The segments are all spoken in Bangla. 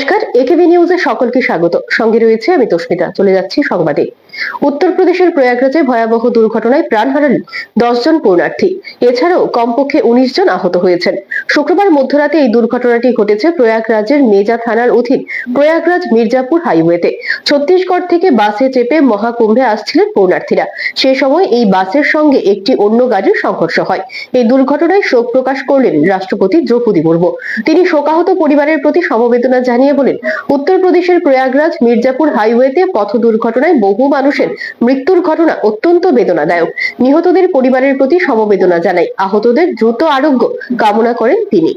নমস্কার একেবি নিউজে সকলকে স্বাগত। সঙ্গে রয়েছে আমি তস্মিতা। চলে যাচ্ছি সংবাদে। উত্তরপ্রদেশের প্রয়াগরাজে ভয়াবহ দুর্ঘটনায় প্রাণ হারালেন দশ জন পূর্ণার্থী। এছাড়াও কমপক্ষে উনিশ জন আহত হয়েছেন। শুক্রবার মধ্যরাতে এই দুর্ঘটনাটি ঘটেছে প্রয়াগরাজের মেজা থানার অধীন প্রয়াগরাজ মির্জাপুর হাইওয়েতে। ছত্তিশগড় থেকে বাসে চেপে মহাকুম্ভে আসছিলেন পূর্ণার্থীরা। সে সময় এই বাসের সঙ্গে একটি অন্য গাড়ির সংঘর্ষ হয়। এই দুর্ঘটনায় শোক প্রকাশ করলেন রাষ্ট্রপতি দ্রৌপদী মুর্মু। তিনি শোকাহত পরিবারের প্রতি সমবেদনা জানিয়ে বলেন, উত্তরপ্রদেশের প্রয়াগরাজ মির্জাপুর হাইওয়েতে পথ দুর্ঘটনায় বহু মানুষের মৃত্যুর ঘটনা অত্যন্ত বেদনাদায়ক। নিহতদের পরিবারের প্রতি সমবেদনা জানাই আহতদের দ্রুত আরোগ্য কামনা করেন তিনি।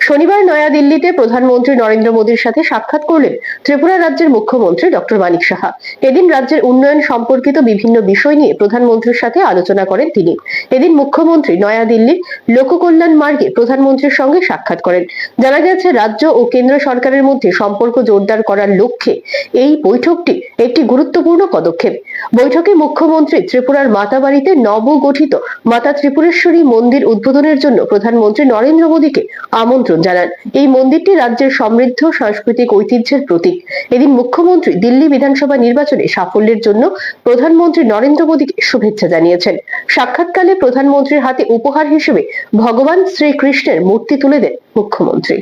শনিবার নয়াদিল্লিতে প্রধানমন্ত্রী নরেন্দ্র মোদীর সাথে সাক্ষাৎ করলেন ত্রিপুরা রাজ্যের মুখ্যমন্ত্রী ডক্টর মানিক সাহা। এদিন রাজ্যের উন্নয়ন সম্পর্কিত বিভিন্ন বিষয় নিয়ে প্রধানমন্ত্রীর সাথে আলোচনা করেন তিনি। এদিন মুখ্যমন্ত্রী নয়াদিল্লির লোককল্যাণ মার্গে প্রধানমন্ত্রীর সঙ্গে সাক্ষাৎ করেন। জানা গেছে, রাজ্য ও কেন্দ্র সরকারের মধ্যে সম্পর্ক জোরদার করার লক্ষ্যে এই বৈঠকটি একটি গুরুত্বপূর্ণ পদক্ষেপ। বৈঠকে মুখ্যমন্ত্রী ত্রিপুরার মাতাবাড়িতে নবগঠিত মাতা ত্রিপুরেশ্বরী মন্দির উদ্বোধনের জন্য প্রধানমন্ত্রী নরেন্দ্র মোদীকে আমন্ত্রণ জানান। এই মন্দিরটি রাজ্যের সমৃদ্ধ সাংস্কৃতিক ঐতিহ্যের প্রতীক। এদিন মুখ্যমন্ত্রী দিল্লি বিধানসভা নির্বাচনে সাফল্যের জন্য প্রধানমন্ত্রী নরেন্দ্র মোদীকে শুভেচ্ছা জানিয়েছেন। সাক্ষাৎকালে প্রধানমন্ত্রীর হাতে উপহার হিসেবে ভগবান শ্রীকৃষ্ণের মূর্তি তুলে দেন মুখ্যমন্ত্রী।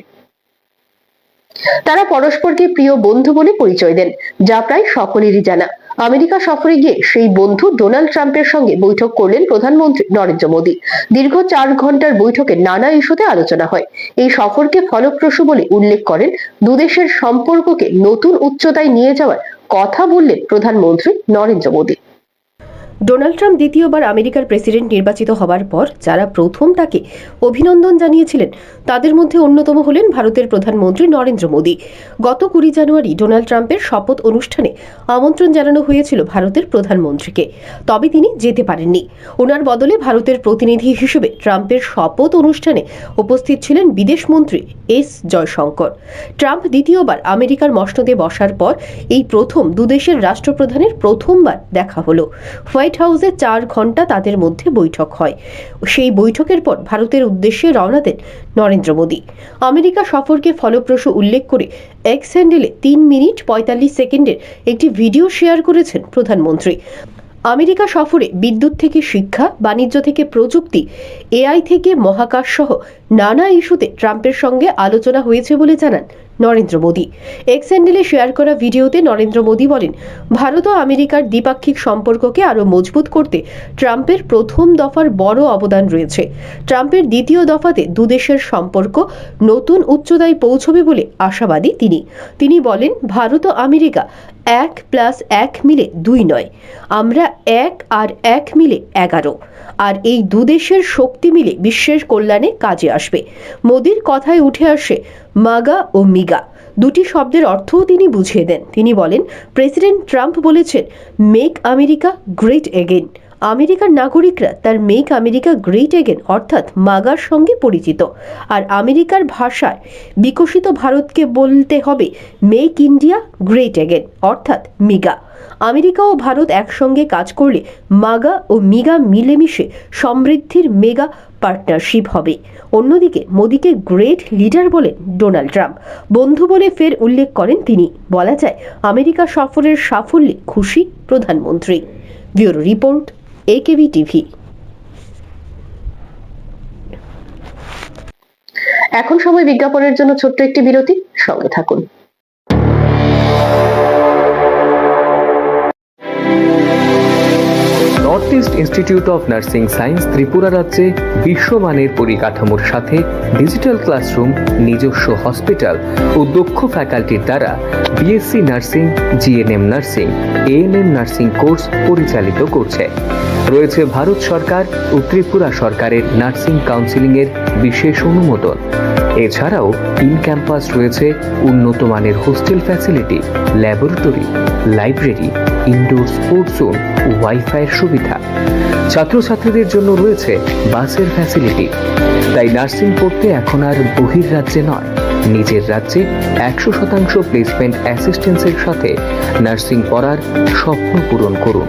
তারা পরস্পরকে প্রিয় বন্ধু বলে পরিচয় দেন, যা প্রায় সকলেরই জানা। আমেরিকা সফরে গিয়ে সেই বন্ধু ডোনাল্ড ট্রাম্পের সঙ্গে বৈঠক করলেন প্রধানমন্ত্রী নরেন্দ্র মোদী। দীর্ঘ চার ঘণ্টার বৈঠকে নানা ইস্যুতে আলোচনা হয়। এই সফরকে ফলপ্রসূ বলে উল্লেখ করেন দুদেশের সম্পর্ককে নতুন উচ্চতায় নিয়ে যাওয়ার কথা বললেন প্রধানমন্ত্রী নরেন্দ্র মোদী। ডোনাল্ড ট্রাম্প দ্বিতীয়বার আমেরিকার প্রেসিডেন্ট নির্বাচিত হবার পর যারা প্রথম তাকে অভিনন্দন জানিয়েছিলেন, তাদের মধ্যে অন্যতম হলেন ভারতের প্রধানমন্ত্রী নরেন্দ্র মোদী। গত কুড়ি জানুয়ারি ডোনাল্ড ট্রাম্পের শপথ অনুষ্ঠানে আমন্ত্রণ জানানো হয়েছিল ভারতের প্রধানমন্ত্রীকে। তবে তিনি যেতে পারেননি। ওনার বদলে ভারতের প্রতিনিধি হিসেবে ট্রাম্পের শপথ অনুষ্ঠানে উপস্থিত ছিলেন বিদেশমন্ত্রী এস জয়শঙ্কর। ট্রাম্প দ্বিতীয়বার আমেরিকার মসনদে বসার পর এই প্রথম দুদেশের রাষ্ট্রপ্রধানের প্রথমবার দেখা হলো। হোয়াইট হাউসে চার ঘণ্টা তাদের মধ্যে বৈঠক হয়। সেই বৈঠকের পর ভারতের উদ্দেশ্যে রওনা দেন নরেন্দ্র মোদী। আমেরিকা সফরকে ফলপ্রসূ উল্লেখ করে এক্স হ্যান্ডেলে তিন মিনিট পঁয়তাল্লিশ সেকেন্ডের একটি ভিডিও শেয়ার করেছেন প্রধানমন্ত্রী। আমেরিকা সফরে বিদ্যুৎ থেকে শিক্ষা, বাণিজ্য থেকে প্রযুক্তি, এআই থেকে মহাকাশ সহ নানা ইস্যুতে ট্রাম্পের সঙ্গে আলোচনা হয়েছে বলে জানান নরেন্দ্র মোদী। এক্স হ্যান্ডেলে শেয়ার করা ভিডিওতে নরেন্দ্র মোদী বলেন, ভারত ও আমেরিকার দ্বিপাক্ষিক সম্পর্ককে আরও মজবুত করতে ট্রাম্পের প্রথম দফার বড় অবদান রয়েছে। ট্রাম্পের দ্বিতীয় দফাতে দুদেশের সম্পর্ক নতুন উচ্চতায় পৌঁছবে বলে আশাবাদী তিনি। তিনি বলেন, ভারত ও আমেরিকা এক প্লাস এক মিলে দুই নয়। আমরা এক আর এক মিলে এগারো। আর এই দুদেশের শক্তি মিলে বিশ্বের কল্যাণে কাজে আসবে। মোদির কথায় উঠে আসে, মাগা ও মিগা। দুটি শব্দের অর্থও তিনি বুঝিয়ে দেন। তিনি বলেন, প্রেসিডেন্ট ট্রাম্প বলেছেন, মেক আমেরিকা গ্রেট এগেন আমেরিকার নাগরিকরা তার মেক আমেরিকা গ্রেট এগেন অর্থাৎ মাগার সঙ্গে পরিচিত। আর আমেরিকার ভাষায় বিকশিত ভারতকে বলতে হবে মেক ইন্ডিয়া গ্রেট এগেন অর্থাৎ মিগা। আমেরিকা ও ভারত একসঙ্গে কাজ করলে মাগা ও মিগা মিলেমিশে সমৃদ্ধির মেগা পার্টনারশিপ হবে। অন্যদিকে মোদীকে গ্রেট লিডার বলেন ডোনাল্ড ট্রাম্প। বন্ধু বলে ফের উল্লেখ করেন তিনি। বলা যায়, আমেরিকা সফরের সাফল্যে খুশি প্রধানমন্ত্রী। ব্যুরো রিপোর্ট একেবি টিভি এখন সময় বিজ্ঞাপনের জন্য ছোট্ট একটি বিরতি সঙ্গে থাকুন। East institute of nursing science Tripura রাজ্যে বিশ্বমানের পরিকাঠামোর সাথে ডিজিটাল ক্লাসরুম নিজস্ব হসপিটাল ও দক্ষ ফ্যাকাল্টির দ্বারা BSc nursing GNM nursing ANM nursing course পরিচালিত করছে। রয়েছে ভারত সরকার ও ত্রিপুরা সরকারের নার্সিং কাউন্সিলিংয়ের বিশেষ অনুমোদন। এছাড়াও তিন ক্যাম্পাস রয়েছে উন্নত মানের hostel facility, laboratory, library, indoor sports zone ওয়াইফাইয়ের সুবিধা। ছাত্রছাত্রীদের জন্য রয়েছে বাসের ফ্যাসিলিটি। তাই নার্সিং পড়তে এখন আর বহির্রাজ্যে নয়। নিজের রাজ্যে একশো শতাংশ প্লেসমেন্ট অ্যাসিস্ট্যান্সের সাথে নার্সিং পড়ার স্বপ্ন পূরণ করুন।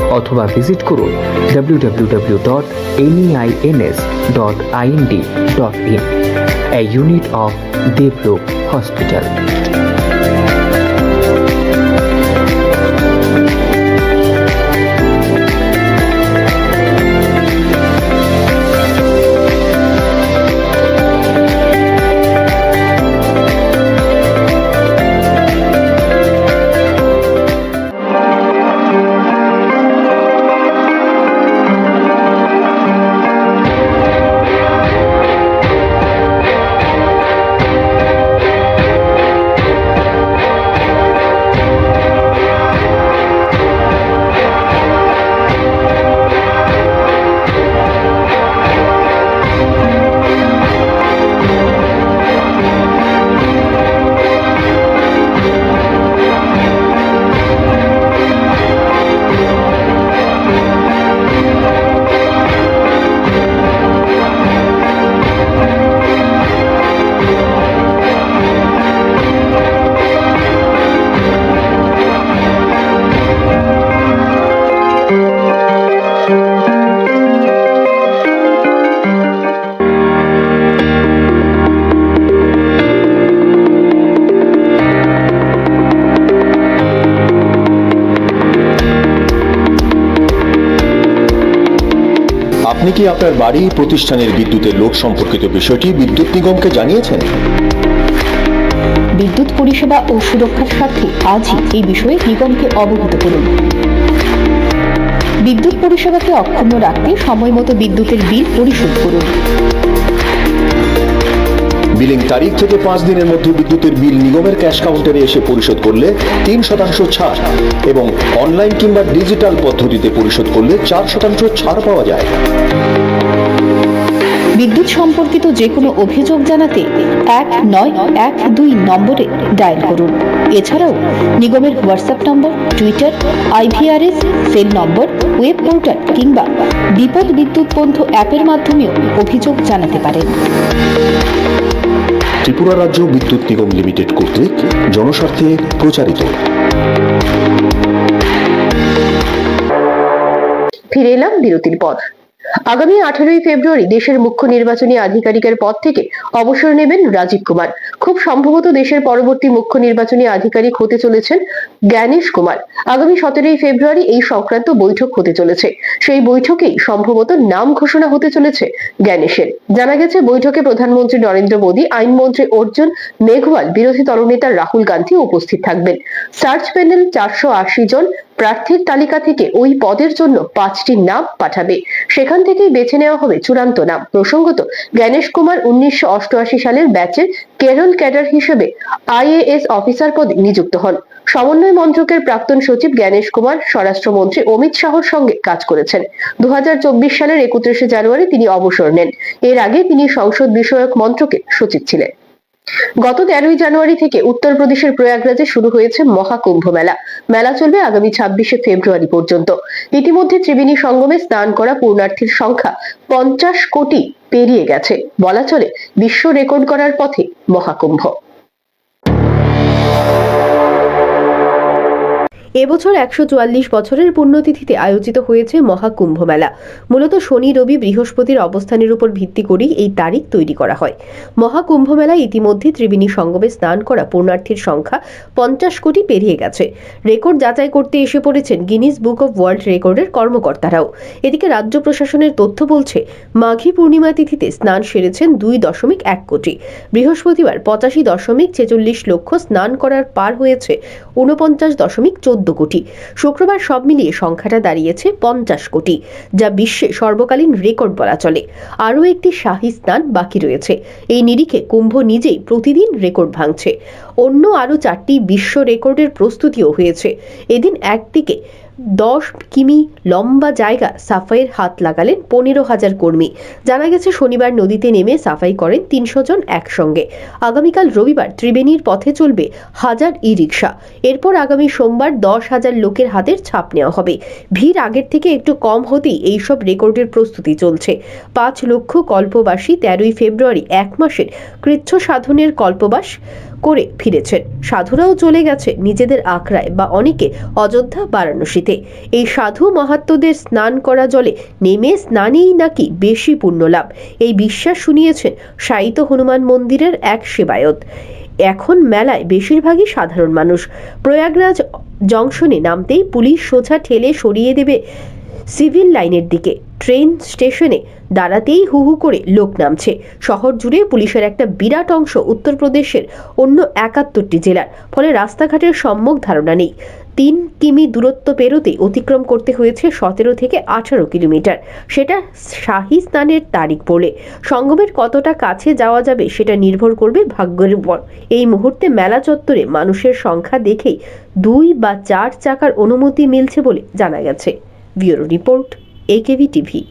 অথবা ভিজিট করুন W W W dot dot in a unit of Devlook Hospital. আপনি কি আপনার বাড়ি, প্রতিষ্ঠানের বিদ্যুতের লোক সম্পর্কিত বিষয়টি বিদ্যুৎ নিগমকে জানিয়েছেন? বিদ্যুৎ পরিষেবা ও সুরক্ষার স্বার্থে আজই এই বিষয়ে নিগমকে অবগত করুন। বিদ্যুৎ পরিষেবাকে অক্ষুণ্ণ রাখতে সময় মতো বিদ্যুতের বিল পরিশোধ করুন। বিলিং তারিখ থেকে পাঁচ দিনের মধ্যে বিদ্যুতের বিল নিগমের ক্যাশ কাউন্টারে এসে পরিশোধ করলে তিন শতাংশ ছাড় এবং অনলাইন কিংবা ডিজিটাল পদ্ধতিতে পরিশোধ করলে চার শতাংশ ছাড় পাওয়া যায়। বিদ্যুৎ সম্পর্কিত যে কোনো অভিযোগ জানাতে এক নয় এক দুই নম্বরে ডায়াল করুন। এছাড়াও নিগমের WhatsApp number, Twitter, IVRS, cell number, web portal কিংবা বিপদ বিদ্যুৎ বন্ধু অ্যাপের মাধ্যমেও অভিযোগ জানাতে পারেন। ত্রিপুরা রাজ্য বিদ্যুৎ নিগম লিমিটেড কর্তৃক জনস্বার্থে প্রচারিত। ফিরে এলাম বিরতির পর। আগামী আঠারোই ফেব্রুয়ারি দেশের মুখ্য নির্বাচনী আধিকারিকের পদ থেকে অবসর নেবেন রাজীব কুমার। খুব সম্ভবত দেশের পরবর্তী মুখ্য নির্বাচনী আধিকারিক হতে চলেছেন জ্ঞানেশ কুমার। আগামী সতেরোই ফেব্রুয়ারি এই সংক্রান্ত বৈঠক হতে চলেছে। সেই বৈঠকেই সম্ভবত নাম ঘোষণা হতে চলেছে জ্ঞানেশের। জানা গেছে, বৈঠকে প্রধানমন্ত্রী নরেন্দ্র মোদী, আইনমন্ত্রী অর্জুন মেঘওয়াল, বিরোধী দলনেতা রাহুল গান্ধী উপস্থিত থাকবেন। সার্চ প্যানেল চারশো আশি জন প্রার্থীর তালিকা থেকে ওই পদের জন্য পাঁচটি নাম পাঠাবে। সেখান থেকেই বেছে নেওয়া হবে চূড়ান্ত নাম। প্রসঙ্গত, জ্ঞানেশ কুমার উনিশশো অষ্টআশি সালের ব্যাচের কেরল ক্যাডার হিসেবে আইএএস অফিসার পদে নিযুক্ত হন। সমন্বয় মন্ত্রকের প্রাক্তন সচিব জ্ঞানেশ কুমার, স্বরাষ্ট্রমন্ত্রী অমিত শাহর সঙ্গে কাজ করেছেন। দু হাজার চব্বিশ সালের একত্রিশে জানুয়ারি তিনি অবসর নেন। এর আগে তিনি সংসদ বিষয়ক মন্ত্রকের সচিব ছিলেন। গত তেরোই জানুয়ারি থেকে উত্তরপ্রদেশের প্রয়াগরাজে শুরু হয়েছে মহাকুম্ভ মেলা। মেলা চলবে আগামী ছাব্বিশে ফেব্রুয়ারি পর্যন্ত। ইতিমধ্যে ত্রিবেণী সঙ্গমে স্নান করা পূর্ণার্থীর সংখ্যা পঞ্চাশ কোটি পেরিয়ে গেছে। বলা চলে, বিশ্ব রেকর্ড করার পথে মহাকুম্ভ। এবছর একশো চুয়াল্লিশ বছরের পুণ্যতিথিতে আয়োজিত হয়েছে মহাকুম্ভ মেলা মূলত শনি, রবি, বৃহস্পতির অবস্থানের উপর ভিত্তি করেই এই তারিখ তৈরি করা হয়। মহাকুম্ভ মেলায় ইতিমধ্যে ত্রিবেণী সঙ্গমে স্নান করা পুণ্যার্থীর সংখ্যা পঞ্চাশ কোটি পেরিয়ে গেছে। রেকর্ড যাচাই করতে এসে পড়েছেন গিনিস বুক অব ওয়ার্ল্ড রেকর্ডের কর্মকর্তারাও। এদিকে রাজ্য প্রশাসনের তথ্য বলছে, মাঘী পূর্ণিমা তিথিতে স্নান সেরেছেন দুই দশমিক এক কোটি। বৃহস্পতিবার পঁচাশি দশমিক ছেচল্লিশ লক্ষ স্নান করার পার হয়েছে ঊনপঞ্চাশ দশমিক চোদ্দ কোটি। শুক্রবার সব মিলিয়ে সংখ্যাটা দাঁড়িয়েছে পঞ্চাশ কোটি, যা বিশ্বে সর্বকালীন রেকর্ড বলা চলে। আরও একটি শাহী স্নান বাকি রয়েছে। এই নিরিখে কুম্ভ নিজেই প্রতিদিন রেকর্ড ভাঙছে। অন্য আরও চারটি বিশ্ব রেকর্ডের প্রস্তুতিও হয়েছে। এদিন একদিকে দশ কিমি লম্বা জায়গা সাফাইয়ের হাত লাগালেন পনেরো হাজার কর্মী। জানা গেছে, শনিবার নদীতে নেমে সাফাই করেন তিনশো জন একসঙ্গে। আগামীকাল রবিবার ত্রিবেণীর পথে চলবে হাজার ই রিক্সা এরপর আগামী সোমবার দশ হাজার লোকের হাতের ছাপ নেওয়া হবে। ভিড় আগের থেকে একটু কম হতেই এইসব রেকর্ডের প্রস্তুতি চলছে। পাঁচ লক্ষ কল্পবাসী তেরোই ফেব্রুয়ারি এক মাসের কৃচ্ছ সাধনের কল্পবাস করে ফিরেছেন। সাধুরাও চলে গেছে নিজেদের আখড়ায় বা অনেকে অযোধ্যা, বারাণসীতে। এই সাধু মাহাত্মদের স্নান করা জলে নেমে স্নানেই নাকি বেশি পুণ্য লাভ। এই বিশ্বাস শুনিয়েছেন সাইিত হনুমান মন্দিরের এক সেবায়ত। এখন মেলায় বেশিরভাগই সাধারণ মানুষ। প্রয়াগরাজ জংশনে নামতেই পুলিশ সোজা ঠেলে সরিয়ে দেবে সিভিল লাইনের দিকে। ট্রেন স্টেশনে দাঁড়াতেই হু হু করে লোক নামছে। শহর জুড়ে পুলিশের একটা বিরাট অংশ উত্তরপ্রদেশের অন্য একাত্তরটি জেলার, ফলে রাস্তাঘাটের সম্যক ধারণা নেই। তিন কিমি দূরত্ব পেরোতে অতিক্রম করতে হয়েছে সতেরো থেকে আঠারো কিলোমিটার। সেটা শাহী স্নানের তারিখ পড়লে সঙ্গমের কতটা কাছে যাওয়া যাবে সেটা নির্ভর করবে ভাগ্যের উপর। এই মুহূর্তে মেলা চত্বরে মানুষের সংখ্যা দেখেই দুই বা চার চাকার অনুমতি মিলছে বলে জানা গেছে। Bureau report AKV TV.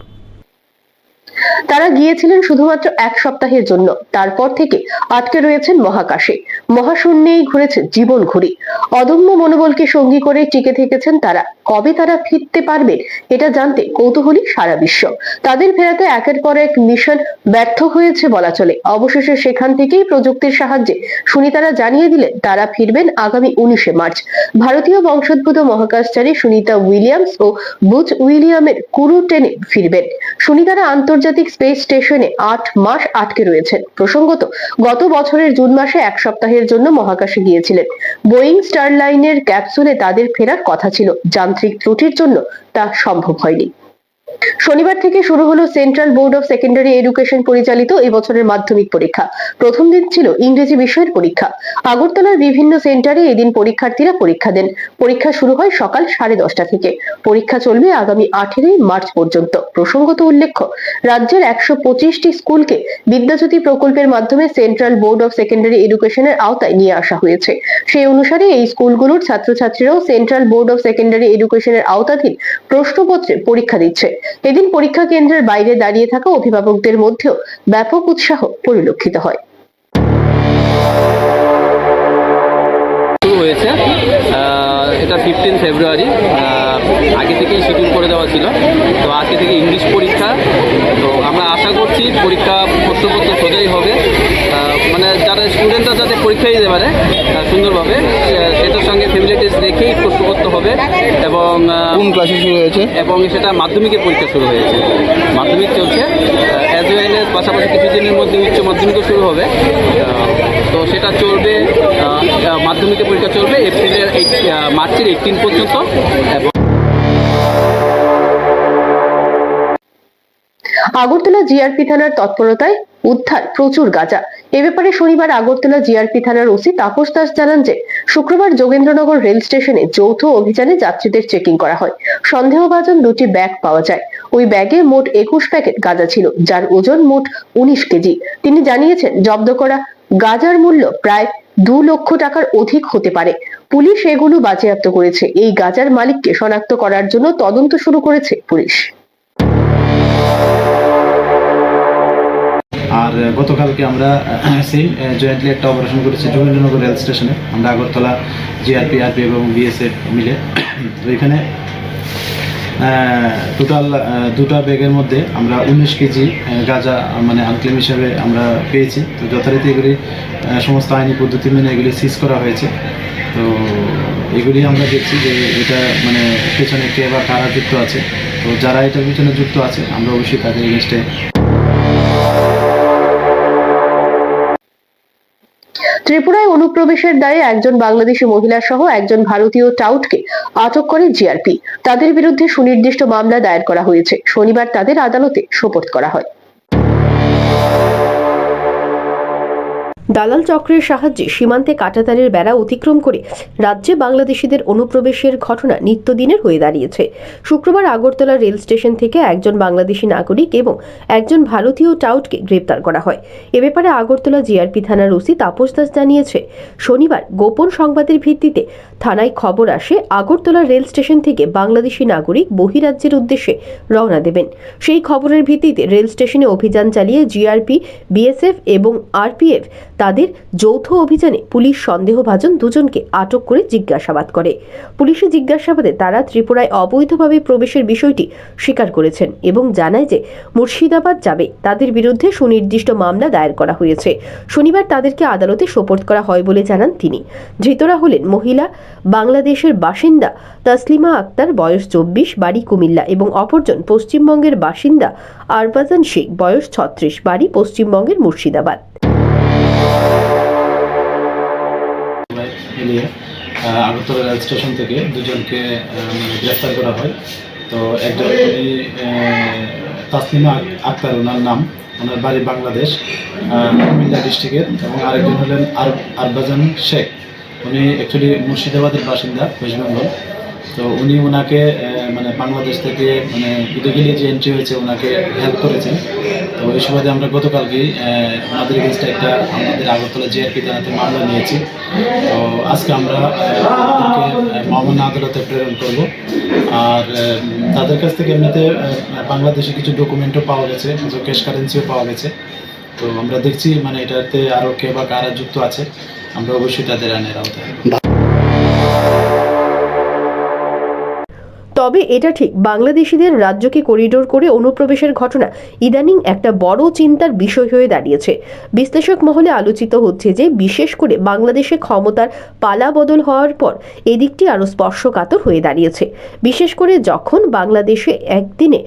তারা গিয়েছিলেন শুধুমাত্র এক সপ্তাহের জন্য। তারপর থেকে আটকে রয়েছেন মহাকাশে। মহাশূন্যেই ঘুরেছে জীবন ঘুরি। অদম্য মনোবলকে সঙ্গী করে টিকে থেকেছেন তারা। কবে তারা ফিরতে পারবে, এটা জানতে কৌতূহলী সারা বিশ্ব। তাদের ফেরাতে একের পর এক মিশন ব্যর্থ হয়েছে বলা চলে। অবশেষে সেখান থেকেই প্রযুক্তির সাহায্যে সুনিতারা জানিয়ে দিলেন, তারা ফিরবেন আগামী উনিশে মার্চ। ভারতীয় বংশোদ্ভূত মহাকাশচারী সুনিতা উইলিয়ামস ও বুচ উইলিয়ামের কুরু টেনে ফিরবেন। সুনিতারা আন্তর্জাতিক স্পেস স্টেশনে আট মাস আটকে রয়েছেন প্রসঙ্গত, গত বছরের জুন মাসে এক সপ্তাহের জন্য মহাকাশে গিয়েছিলেন। বোয়িং স্টারলাইনের ক্যাপসুলে তাদের ফেরার কথা ছিল। যান্ত্রিক ত্রুটির জন্য তা সম্ভব হয়নি। শনিবার থেকে শুরু হলো central board of secondary education পরিচালিত এবছরের মাধ্যমিক পরীক্ষা। প্রথম দিন ছিল ইংরেজি বিষয়ের পরীক্ষা। আগরতলার বিভিন্ন সেন্টারে এদিন পরীক্ষার্থীরা পরীক্ষা দেন। পরীক্ষা শুরু হয় সকাল সাড়ে দশটা থেকে। পরীক্ষা চলবে আগামী আঠেরোই মার্চ পর্যন্ত। প্রসঙ্গত উল্লেখ্য, রাজ্যের একশো পঁচিশটি স্কুলকে বিদ্যাজ্যোতি প্রকল্পের মাধ্যমে সেন্ট্রাল বোর্ড অফ সেকেন্ডারি এডুকেশনের আওতায় নিয়ে আসা হয়েছে। সেই অনুসারে এই স্কুলগুলোর ছাত্রছাত্রীরাও সেন্ট্রাল বোর্ড অফ সেকেন্ডারি এডুকেশনের আওতাধীন প্রশ্নপত্রে পরীক্ষা দিচ্ছে। এদিন পরীক্ষা কেন্দ্রের বাইরে দাঁড়িয়ে থাকা অভিভাবকদের মধ্যেও ব্যাপক উৎসাহ পরিলক্ষিত হয়। হয়েছে। এটা ফিফটিন ফেব্রুয়ারি আগে থেকেই শিডিউল করে দেওয়া ছিল। তো আজকে থেকে ইংলিশ পরীক্ষা। তো আমরা আশা করছি পরীক্ষা প্রশ্নপত্র সোজাই হবে। মানে যারা স্টুডেন্টরা যাতে পরীক্ষা দিতে পারে সুন্দরভাবে। সেটার সঙ্গে ফ্যামিলিটিস দেখেই প্রশ্নপত্র হবে এবং কোন ক্লাসে শুরু হয়েছে? এবং সেটা মাধ্যমিকের পরীক্ষা শুরু হয়েছে। মাধ্যমিক চলছে অ্যাজ ওয়েল এস পাশাপাশি কিছুদিনের মধ্যে উচ্চ মাধ্যমিকও শুরু হবে। তো সেটা চলবে মাধ্যমিকের পরীক্ষা চলবে এপ্রিলের মার্চের এইটিন পর্যন্ত এবং আগরতলা জিআরপি থানার তৎপরতায় উদ্ধার, প্রচুর গাঁজা। এ ব্যাপারে শনিবার আগরতলা জিআরপি থানার ওসি তাপস দাস জানান যে, শুক্রবার যোগেন্দ্রনগর রেল স্টেশনে যৌথ অভিযানে যাত্রীদের চেকিং করা হয়। সন্দেহভাজন দুটি ব্যাগ পাওয়া যায়। ওই ব্যাগে মোট একুশ প্যাকেট গাঁজা ছিল, যার ওজন মোট উনিশ কেজি। তিনি জানিয়েছেন, জব্দ করা গাজার মূল্য প্রায় দু লক্ষ টাকার অধিক হতে পারে। পুলিশ এগুলো বাজেয়াপ্ত করেছে। এই গাজার মালিককে শনাক্ত করার জন্য তদন্ত শুরু করেছে পুলিশ। আর গতকালকে আমরা সেম জয়েন্টলি একটা অপারেশন করেছি যোগেন্দ্রনগর রেল স্টেশনে আমরা আগরতলা জিআরপি আরপি এবং বিএসএফ মিলে। তো এখানে টোটাল দুটা ব্যাগের মধ্যে আমরা উনিশ কেজি গাঁজা মানে আনক্লেম হিসাবে আমরা পেয়েছি। তো যথারীতি এগুলি সমস্ত আইনি পদ্ধতি মেনে এগুলি সিজ করা হয়েছে। তো এগুলি আমরা দেখছি যে এটা মানে পেছনে কে বা কারা যুক্ত আছে। তো যারা এটার পিছনে যুক্ত আছে, আমরা অবশ্যই তাদের এগেনস্টে ত্রিপুরায় অনুপ্রবেশের দায়ে একজন বাংলাদেশি মহিলা সহ একজন ভারতীয় টাউটকে আটক করে জিআরপি। তাদের বিরুদ্ধে সুনির্দিষ্ট মামলা দায়ের করা হয়েছে। শনিবার তাদের আদালতে সোপর্দ করা হয়। দালাল চক্রের সাহায্যে সীমান্তে কাটাতারের বেড়া অতিক্রম করে রাজ্যে বাংলাদেশিদের অনুপ্রবেশের ঘটনা নিত্যদিনের হয়ে দাঁড়িয়েছে। শুক্রবার আগরতলা রেল স্টেশন থেকে একজন বাংলাদেশি নাগরিক এবং একজন ভারতীয় টাউটকে গ্রেপ্তার করা হয়। এ ব্যাপারে আগরতলা জিআরপি থানার ওসি তাপস দাস জানিয়েছে, শনিবার গোপন সংবাদের ভিত্তিতে থানায় খবর আসে আগরতলা রেল স্টেশন থেকে বাংলাদেশি নাগরিক বহিরাজ্যের উদ্দেশ্যে রওনা দেবেন। সেই খবরের ভিত্তিতে রেল স্টেশনে অভিযান চালিয়ে জিআরপি, বিএসএফ এবং আরপিএফ তাদের যৌথ অভিযানে পুলিশ সন্দেহভাজন দুজনকে আটক করে জিজ্ঞাসাবাদ করে। পুলিশি জিজ্ঞাসাবাদে তারা ত্রিপুরায় অবৈধভাবে প্রবেশের বিষয়টি স্বীকার করেছেন এবং জানায় যে মুর্শিদাবাদ যাবে তাদের বিরুদ্ধে সুনির্দিষ্ট মামলা দায়ের করা হয়েছে। শনিবার তাদেরকে আদালতে সোপর্দ করা হয় বলে জানান তিনি। ধৃতরা হলেন মহিলা, বাংলাদেশের বাসিন্দা তাসলিমা আক্তার, বয়স চব্বিশ, বাড়ি কুমিল্লা এবং অপরজন পশ্চিমবঙ্গের বাসিন্দা আরবাজান শেখ, বয়স ছত্রিশ, বাড়ি পশ্চিমবঙ্গের মুর্শিদাবাদ। আগরতলা স্টেশন থেকে দুজনকে গ্রেফতার করা হয়। তো একজন তাসলিমা আক- আক্তার, ওনার নাম। ওনার বাড়ি বাংলাদেশ কুমিল্লা ডিস্ট্রিক্টের। এবং আরেকজন হলেন আর, আরবাজান শেখ। উনি অ্যাকচুয়ালি মুর্শিদাবাদের বাসিন্দা, ওয়েস্ট বেঙ্গল। তো উনি ওনাকে মানে বাংলাদেশ থেকে মানে ইলিগালি যে এন্ট্রি হয়েছে, ওনাকে হেল্প করেছেন। তো এই সুবাদে আমরা গতকালকে আমাদের এগেনস্টে একটা আমাদের আগরতলা জিআরপি থানাতে মামলা নিয়েছি। তো আজকে আমরা মামলা আদালতে প্রেরণ করব। আর তাদের কাছ থেকে এমনিতে বাংলাদেশে কিছু ডকুমেন্টও পাওয়া গেছে, কিছু ক্যাশ কারেন্সিও পাওয়া গেছে। তো আমরা দেখছি মানে এটাতে আরও কে বা কারা যুক্ত আছে। আমরা অবশ্যই তাদের আইনের আওতায় তবে এটা ঠিক, বাংলাদেশিদের রাজ্যকে করিডোর করে অনুপ্রবেশের ঘটনা ইদানিং একটা বড় চিন্তার বিষয় হয়ে দাঁড়িয়েছে। বিশ্লেষক মহলে আলোচিত হচ্ছে যে, বিশেষ করে বাংলাদেশে ক্ষমতার পালা বদল হওয়ার পর এদিকটি আরও স্পর্শকাতর হয়ে দাঁড়িয়েছে। বিশেষ করে যখন বাংলাদেশে একদিনে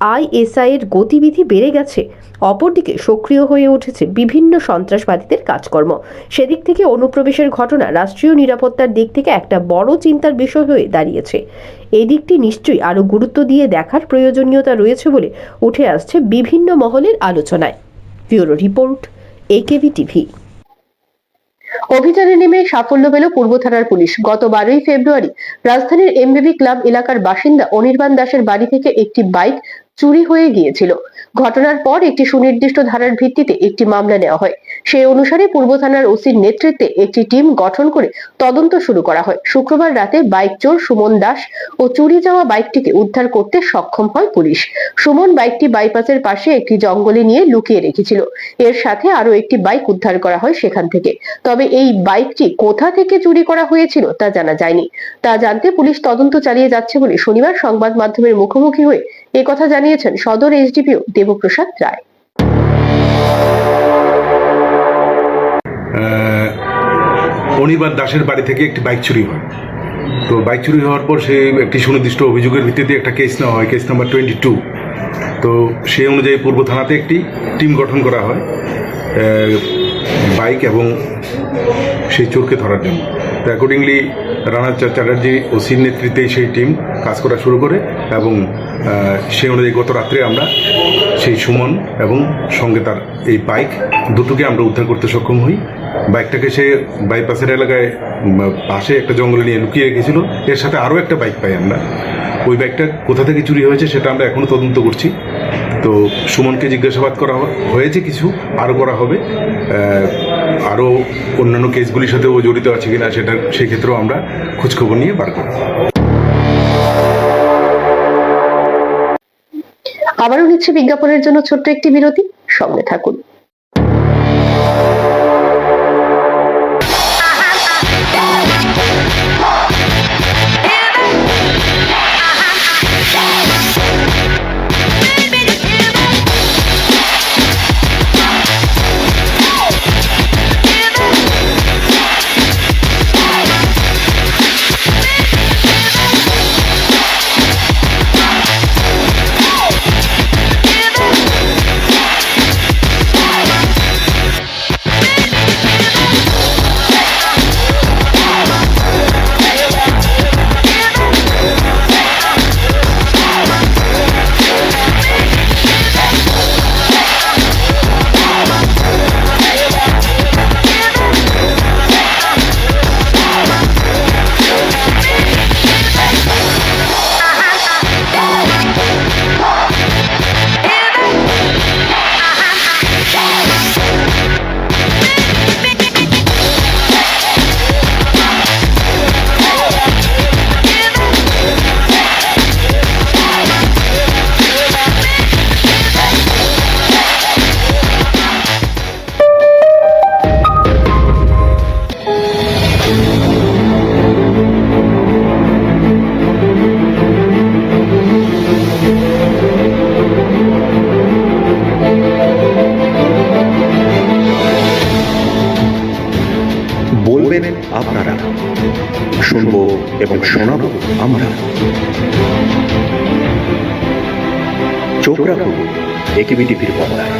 আইএসআই এর গতিবিধি বেড়ে গেছে। অপরদিকে সক্রিয় হয়ে উঠেছে বিভিন্ন সন্ত্রাসবাদীদের কাজকর্ম। সেদিক থেকে অনুপ্রবেশের ঘটনা রাষ্ট্রীয় নিরাপত্তার দিক থেকে একটা বড় চিন্তার বিষয় হয়ে দাঁড়িয়েছে। এই দিকটি নিশ্চয়ই আরও গুরুত্ব দিয়ে দেখার প্রয়োজনীয়তা রয়েছে বলে উঠে আসছে বিভিন্ন মহলের আলোচনায়। Bureau report AKB TV. অভিযানে নেমে সাফল্য পেল পূর্ব থানার পুলিশ। গত বারোই ফেব্রুয়ারি রাজধানীর এমবিবি ক্লাব এলাকার বাসিন্দা অনির্বাণ দাসের বাড়ি থেকে একটি বাইক চুরি হয়ে গিয়েছিল। ঘটনার পর একটি সুনির্দিষ্ট ধারার ভিত্তিতে একটি মামলা নেওয়া হয়। সেই অনুসারে পূর্ব থানার ওসির নেতৃত্বে একটি টিম গঠন করে তদন্ত শুরু করা হয়। শুক্রবার রাতে বাইক চোর সুমন দাস ও চুরি যাওয়া বাইকটিকে উদ্ধার করতে সক্ষম হয় পুলিশ। সুমন বাইকটি বাইপাসের পাশে একটি জঙ্গলে নিয়ে লুকিয়ে রেখেছিল। এর সাথে আরও একটি বাইক উদ্ধার করা হয় সেখান থেকে। তবে এই বাইকটি কোথা থেকে চুরি করা হয়েছিল তা জানা যায়নি। তা জানতে পুলিশ তদন্ত চালিয়ে যাচ্ছে বলে শনিবার সংবাদ মাধ্যমের মুখোমুখি হয়ে কথা জানিয়েছেন সদর এসডিপিও দেবপ্রসাদ রায়। অনিবার দাসের বাড়ি থেকে একটি বাইক চুরি হয়। তো বাইক চুরি হওয়ার পর সে একটি সুনির্দিষ্ট অভিযোগের ভিত্তিতে একটা কেস নেওয়া হয়, কেস নাম্বার টোয়েন্টি টু। তো সে অনুযায়ী পূর্ব থানাতে একটি টিম গঠন করা হয় বাইক এবং সেই চোরকে ধরার জন্য। তো অ্যাকর্ডিংলি রানা চ্যাটার্জি ওসির নেতৃত্বেই সেই টিম কাজ করা শুরু করে এবং সেই অনুযায়ী গত রাত্রে আমরা সেই সুমন এবং সঙ্গে তার এই বাইক দুটোকে আমরা উদ্ধার করতে সক্ষম হই। বাইকটাকে সে বাইপাসের এলাকায় পাশে একটা জঙ্গলে নিয়ে লুকিয়ে রেখেছিল। এর সাথে আরও একটা বাইক পাই আমরা। ওই বাইকটা কোথা থেকে চুরি হয়েছে সেটা আমরা এখনও তদন্ত করছি। তো সুমনকে জিজ্ঞাসাবাদ করা হয়েছে কিছু, আরও করা হবে। আরও অন্যান্য কেসগুলির সাথে ও জড়িত আছে কিনা সেটা সেক্ষেত্রেও আমরা খোঁজখবর নিয়ে বার করব। আবারও নিচ্ছে বিজ্ঞাপনের জন্য ছোট্ট একটি বিরতি। সঙ্গে থাকুন। রাখুন একেবি টিভির পর্দায়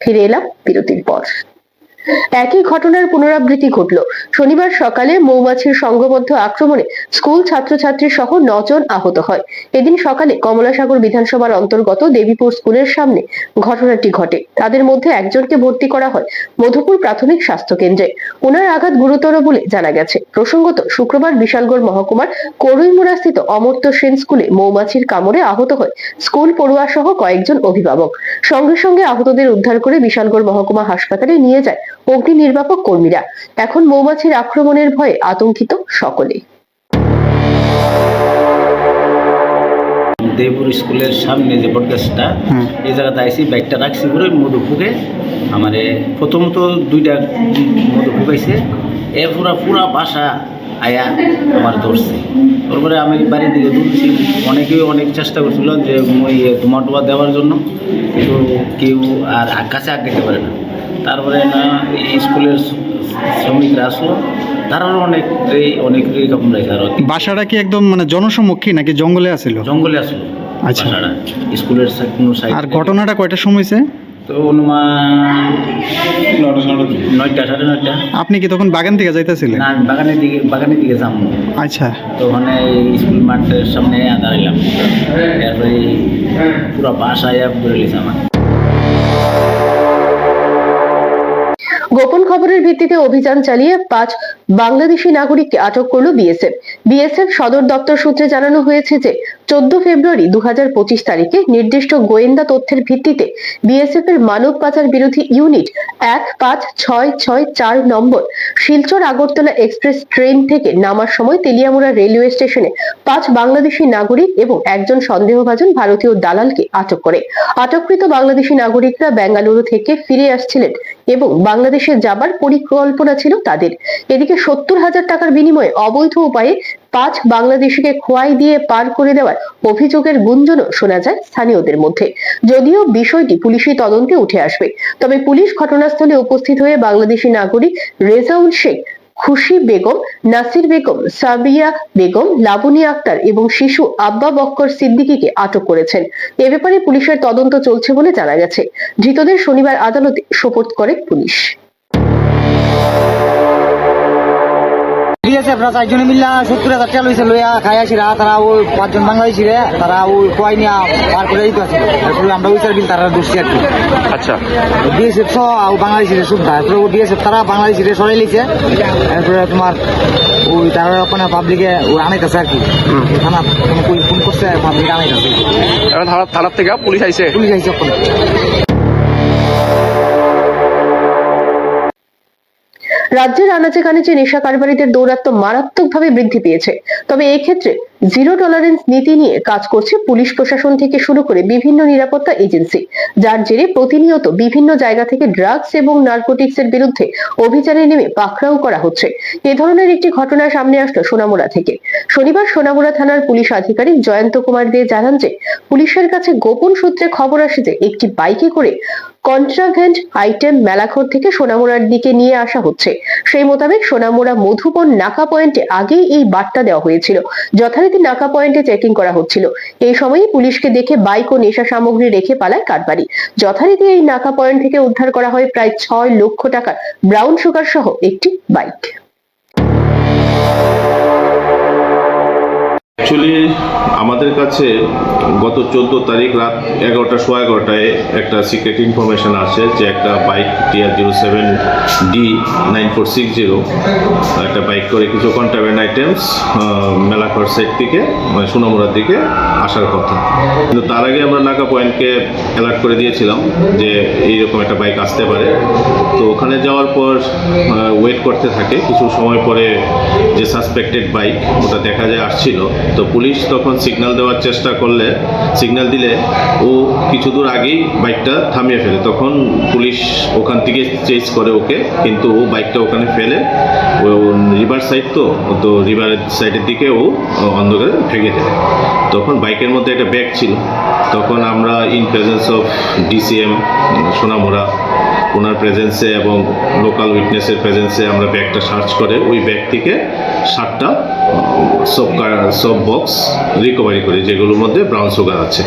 ফিরে এলাম বিরতির একই ঘটনার পুনরাবৃত্তি ঘটল। শনিবার সকালে মৌমাছির সংঘবদ্ধ আক্রমণে স্কুল ছাত্রছাত্রী সহ নজন আহত হয়। এদিন সকালে কমলাসাগর বিধানসভার অন্তর্গত দেবীপুর স্কুলের সামনে ঘটনাটি ঘটে। তাদের মধ্যে একজনকে ভর্তি করা হয় মধুপুর প্রাথমিক স্বাস্থ্য কেন্দ্রে। ওনার আঘাত গুরুতর বলে জানা গেছে। প্রসঙ্গত, শুক্রবার বিশালগড় মহকুমার করুইমুড়া স্থিত অমর্ত্য সেন স্কুলে মৌমাছির কামড়ে আহত হয় স্কুল পড়ুয়া সহ কয়েকজন অভিভাবক। সঙ্গে সঙ্গে আহতদের উদ্ধার করে বিশালগড় মহকুমা হাসপাতালে নিয়ে যায় অগ্নি নির্বাপক কর্মীরা। এখন মৌমাছির আক্রমণের ভয়ে আতঙ্কিত সকলে দেবপুর স্কুলের সামনে যে বটগাছটা এই জায়গাতে আইসি বাইকটা রাখছি করে মধু ফুকে। আমারে প্রথমত দুইটা মধু ফুকাইছে। এ পুরা পুরা বাসা আয়া আমার ধরছে। তারপরে আমি বাড়ির দিকে দৌড়ছি অনেকেই অনেক চেষ্টা করছিল যে মই তোমার টোয়া দেওয়ার জন্য কিন্তু কেউ আর কাছে আগাইতে পারে না। তারপরে না এই স্কুলের শ্রমিকরা আসলো। তারাও অনেক অনেক কামড়াইছে আর বাসাটা কি একদম মানে জনসম্মুখী নাকি জঙ্গলে আছিল জঙ্গলে আসলো আচ্ছা। স্কুলের কোনো সাইড আর ঘটনাটা কয়টার সময় তো অনুমান নয়টা সাড়ে নয়টা। আপনি কি তখন বাগান থেকে যাইতেছিলেন? না আমি বাগানের দিকে বাগানের দিকে যাব আচ্ছা। তো ওখানে এই স্কুল মাঠের সামনে দাঁড়াইলাম এরপরে পুরো বাসায় ধরে লিছে আমার। গোপন খবরের ভিত্তিতে অভিযান চালিয়ে পাঁচ বাংলাদেশি নাগরিককে আটক করল বিএসএফ। বিএসএফ সদর দপ্তর সূত্রে জানানো হয়েছে যে, চোদ্দ ফেব্রুয়ারি দু তারিখে নির্দিষ্ট গোয়েন্দা তথ্যের ভিত্তিতে বিএসএফ এর মানব পাচার বিরোধী ইউনিট এক পাঁচ ছয় ছয় চার number Silchar Agartala express train থেকে নামার সময় তেলিয়ামুড়া রেলওয়ে স্টেশনে পাঁচ বাংলাদেশি নাগরিক এবং একজন সন্দেহভাজন ভারতীয় দালালকে আটক করে। আটককৃত বাংলাদেশি নাগরিকরা বেঙ্গালুরু থেকে ফিরে আসছিলেন এবং বাংলাদেশে যাবার পরিকল্পনা ছিল তাদের। এদিকে সত্তর হাজার টাকার বিনিময়ে অবৈধ উপায়ে পাঁচ বাংলাদেশিকে খোয়াই দিয়ে পার করে দেওয়ার অভিযোগের গুঞ্জনও শোনা যায় স্থানীয়দের মধ্যে। যদিও বিষয়টি পুলিশি তদন্তে উঠে আসবে, তবে পুলিশ ঘটনাস্থলে উপস্থিত হয়ে বাংলাদেশি নাগরিক রেজাউল শেখ খুশি বেগম, নাসির বেগম, সাবিয়া বেগম, লাবনী আক্তার এবং শিশু আব্বা বক্কর সিদ্দিকীকে আটক করেছেন। এ ব্যাপারে পুলিশের তদন্ত চলছে বলে জানা গেছে। ধৃতদের শনিবার আদালতে সোপর্দ করে পুলিশ। বিএসএফ রা চারজনে মিল্লা সত্তর হাজার টাকা লইছে লইয়া খাই আসিরা। তারা ওই পাঁচজন বাংলাদেশি রে তারা ওই কয় নিয়া পার করে দিতে আছে। তারপরে আমরা উইচার বিল তারা দোষী আর কি। আচ্ছা। বিএসএফ সহ বাংলাদেশি রে সুবিধা তারপরে বিএসএফ তারা বাংলাদেশি রে সরাই লিছে তারপরে তোমার ওই তারা ওখানে পাবলিকে ওই আনাইতেছে আর কি। থানা ফোন করছে পাবলিক আনাইতেছে। থানার থেকে পুলিশ আইছে? পুলিশ আইসে রাজ্যের আনাচে কানাচে নেশা কারবারিদের দৌরাত্ম্য মারাত্মকভাবে বৃদ্ধি পেয়েছে। তবে এক্ষেত্রে জিরো টলারেন্স নীতি নিয়ে কাজ করছে পুলিশ প্রশাসন থেকে শুরু করে বিভিন্ন নিরাপত্তা এজেন্সি, যার জেরে প্রতিনিয়ত বিভিন্ন জায়গা থেকে ড্রাগস এবং নার্কোটিক্স এর বিরুদ্ধে অভিযানে নেমে পাকড়াও করা হচ্ছে। এ ধরনের একটি ঘটনা সামনে আসলো সোনামুড়া থেকে। শনিবার সোনামুড়া থানার পুলিশ আধিকারিক জয়ন্ত কুমার দে জানান যে, পুলিশের কাছে গোপন সূত্রে খবর আসে যে, একটি বাইকে করে কন্ট্রাভেন্ট আইটেম মেলাঘর থেকে সোনামুড়ার দিকে নিয়ে আসা হচ্ছে। সেই মোতাবেক সোনামুড়া মধুবন নাকা পয়েন্টে আগেই এই বার্তা দেওয়া হয়েছিল। যথারীতি নাকা পয়েন্টে চেকিং করা হচ্ছিল। এই সময়ই পুলিশকে দেখে বাইক ও নেশা সামগ্রী রেখে পালায় কারবারি। যথারীতি এই নাকা পয়েন্ট থেকে উদ্ধার করা হয় প্রায় ছয় লক্ষ টাকার ব্রাউন সুগার সহ একটি বাইক। অ্যাকচুয়ালি আমাদের কাছে গত চোদ্দ তারিখ রাত এগারোটা, সোয়া এগারোটায় একটা সিক্রেট ইনফরমেশন আসে যে একটা bike TR zero seven D nine four six zero একটা বাইক করে কিছু কন্ট্রাভেন্ট আইটেমস মেলাঘর সাইড থেকে মানে সোনামুড়ার দিকে আসার কথা। কিন্তু তার আগে আমরা নাকা পয়েন্টকে অ্যালার্ট করে দিয়েছিলাম যে এইরকম একটা বাইক আসতে পারে। তো ওখানে যাওয়ার পর ওয়েট করতে থাকে। কিছু সময় পরে যে সাসপেক্টেড বাইক ওটা দেখা যায় আসছিল। তো পুলিশ তখন সিগন্যাল দেওয়ার চেষ্টা করলে সিগন্যাল দিলে ও কিছু দূর আগেই বাইকটা থামিয়ে ফেলে। তখন পুলিশ ওখান থেকে চেস করে ওকে, কিন্তু ও বাইকটা ওখানে ফেলে। ও রিভার সাইড তো তো রিভারের সাইডের দিকে ও অন্ধকারে ফেঁকে দেয় তখন বাইকের মধ্যে একটা ব্যাগ ছিল। তখন আমরা in presence of DCM Sonamura ওনার প্রেজেন্সে এবং লোকাল উইটনেসের প্রেজেন্সে আমরা ব্যাগটা সার্চ করে ওই ব্যাগ থেকে সাতটা সব সব বক্স রিকভারি করি, যেগুলোর মধ্যে ব্রাউন সুগার আছে।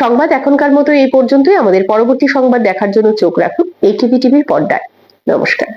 সংবাদ এখনকার মতো এই পর্যন্তই। আমাদের পরবর্তী সংবাদ দেখার জন্য চোখ রাখুন এটিভি টিভির পর্দায়। নমস্কার।